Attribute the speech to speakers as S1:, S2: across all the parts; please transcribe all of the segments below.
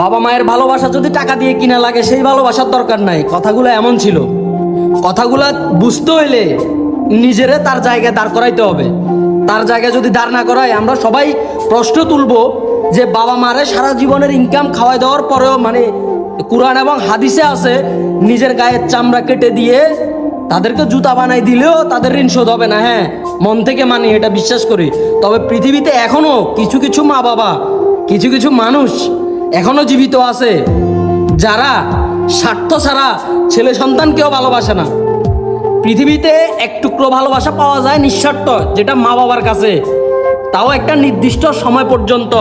S1: বাবা মায়ের ভালোবাসা যদি টাকা দিয়ে কিনা লাগে, সেই ভালোবাসার দরকার নাই। কথাগুলো এমন ছিল। কথাগুলো বুঝতে হইলে নিজেরে তার জায়গায় দাঁড় করাইতে হবে। তার জায়গায় যদি দাঁড় না করায় আমরা সবাই প্রশ্ন তুলবো যে, বাবা মারে সারা জীবনের ইনকাম খাওয়াই দেওয়ার পরেও মানে কোরআন এবং হাদিসে আছে, নিজের গায়ের চামড়া কেটে দিয়ে তাদেরকে জুতা বানাই দিলেও তাদের ঋণ শোধ হবে না। হ্যাঁ মন থেকে মানি, এটা বিশ্বাস করি। তবে পৃথিবীতে এখনও কিছু কিছু মা বাবা কিছু কিছু মানুষ এখনও জীবিত আছে। যারা স্বার্থ ছাড়া ছেলে সন্তানকেও ভালোবাসে না। পৃথিবীতে এক টুকরো ভালোবাসা পাওয়া যায় নিঃস্বার্থ, যেটা মা বাবার কাছে। তাও একটা নির্দিষ্ট সময় পর্যন্ত,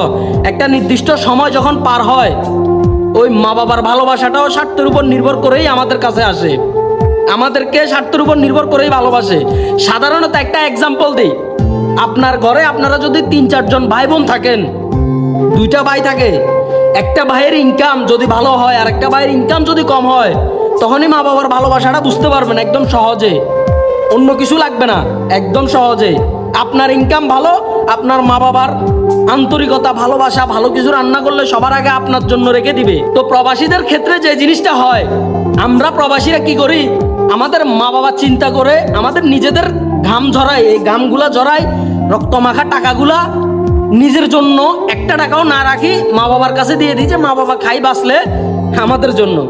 S1: একটা নির্দিষ্ট সময় যখন পার হয়, ওই মা বাবার ভালোবাসাটাও স্বার্থের উপর নির্ভর করেই আমাদের কাছে আসে। আমাদেরকে স্বার্থের উপর নির্ভর করেই ভালোবাসে। সাধারণত একটা এক্সাম্পল দিই। আপনার ঘরে আপনারা যদি তিন চারজন ভাই বোন থাকেন, দুইটা ভাই থাকে একটা ভাইয়ের ইনকাম যদি ভালো হয় আর একটা ভাইয়ের ইনকাম যদি কম হয়, তখনই মা বাবার ভালোবাসাটা বুঝতে পারবেন একদম সহজে। অন্য কিছু লাগবে না, একদম সহজে। আপনার ইনকাম ভালো, আপনার মা বাবার আন্তরিকতা, ভালোবাসা, ভালো কিছু রান্না করলে সবার আগে আপনার জন্য রেখে দিবে। তো প্রবাসীদের ক্ষেত্রে যে জিনিসটা হয়, আমরা প্রবাসীরা কি করি? আমাদের মা বাবা চিন্তা করে আমাদের নিজেদের ঘাম ঝরাই এই ঘামগুলা ঝরাই রক্তমাখা টাকাগুলা নিজের জন্য একটা টাকাও না রাখি, মা বাবার কাছে দিয়ে দিই যে, মা বাবা খাই বাঁচলে আমাদের জন্য।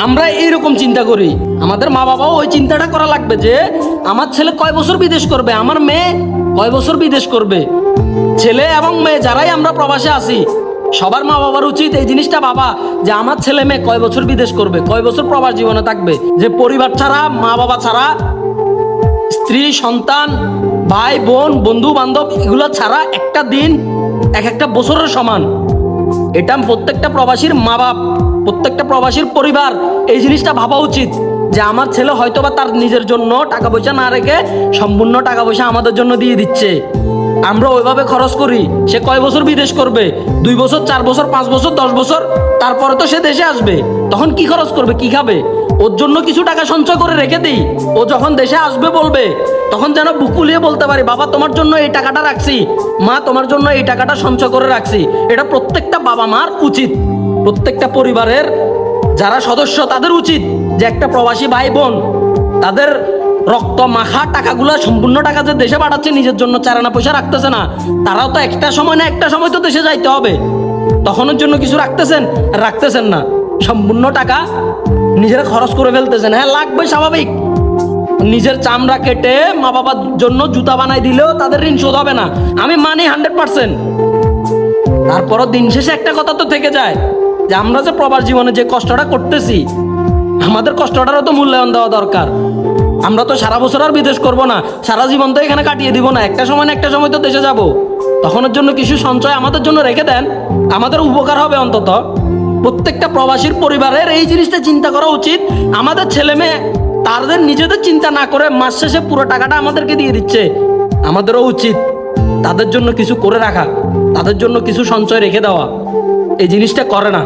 S1: আমরা এইরকম চিন্তা করি। আমাদের মা বাবাও ওই চিন্তাটা করা লাগবে যে, আমার ছেলে কয় বছর বিদেশ করবে? আমার মেয়ে কয় বছর বিদেশ করবে? ছেলে এবং মেয়ে যারাই আমরা প্রবাসে আছি, সবার মা বাবার উচিত এই জিনিসটা বাবা যে, আমার ছেলে মেয়ে কয় বছর বিদেশ করবে? কয় বছর প্রবাস জীবনে থাকবে? যে, পরিবার ছাড়া, মা বাবা ছাড়া স্ত্রী, সন্তান, ভাই, বোন বন্ধু বান্ধব এগুলো ছাড়া একটা দিন এক একটা বছরের সমান। এটা প্রত্যেকটা প্রবাসীর মা বাপ প্রত্যেকটা প্রবাসীর পরিবার এই জিনিসটা ভাবা উচিত যে আমার ছেলে হয়তো বা তার নিজের জন্য টাকা পয়সা না রেখে সম্পূর্ণ টাকা পয়সা আমাদের জন্য দিয়ে দিচ্ছে। আমরা ওইভাবে খরচ করি, সে কয় বছর বিদেশ করবে? দুই বছর, চার বছর, পাঁচ বছর, দশ বছর, তারপরে তো সে দেশে আসবে। তখন কি খরচ করবে, কি খাবে? ওর জন্য কিছু টাকা সঞ্চয় করে রেখে দিই। ও যখন দেশে আসবে বলবে, তখন যেন বুকুলিয়ে বলতে পারি, বাবা, তোমার জন্য এই টাকাটা রাখছি। মা, তোমার জন্য এই টাকাটা সঞ্চয় করে রাখছি। এটা প্রত্যেকটা বাবা মার উচিত। প্রত্যেকটা পরিবারের যারা সদস্য, তাদের উচিত যে একটা প্রবাসী ভাই, বোন, তাদের রক্ত মাখা টাকাগুলো, সম্পূর্ণ টাকা যে দেশে পাঠাচ্ছে, নিজের জন্য চারানা পয়সা রাখতেছে না। তারাও তো একটা সময় না একটা সময় তো দেশে যাইতে হবে। তখনের জন্য কিছু রাখতেছেন রাখতেছেন না। সম্পূর্ণ টাকা নিজেরা খরচ করে ফেলতেছেন। হ্যাঁ লাগবে স্বাভাবিক। নিজের চামড়া কেটে মা বাবার জন্য জুতা বানাই দিলেও তাদের ঋণ শোধ হবে না। আমি মানি হান্ড্রেড পার্সেন্ট। তারপরও দিন শেষে একটা কথা তো থেকে যায়, যে আমরা যে প্রবাস জীবনে যে কষ্টটা করতেছি, আমাদের কষ্টটারও তো মূল্যায়ন দেওয়া দরকার। আমরা তো সারা বছর আর বিদেশ করব না, সারা জীবন তো এখানে কাটিয়ে দিব না। একটা সময় না একটা সময় তো দেশে যাব। তখনের জন্য কিছু সঞ্চয় আমাদের জন্য রেখে দেন। আমাদের উপকার হবে অন্তত। প্রত্যেকটা প্রবাসীর পরিবারের এই জিনিসটা চিন্তা করা উচিত। আমাদের ছেলে মেয়ে তাদের নিজেদের চিন্তা না করে মাস শেষে পুরো টাকাটা আমাদেরকে দিয়ে দিচ্ছে। আমাদেরও উচিত তাদের জন্য কিছু করে রাখা, তাদের জন্য কিছু সঞ্চয় রেখে দেওয়া। এই জিনিসটা করে না।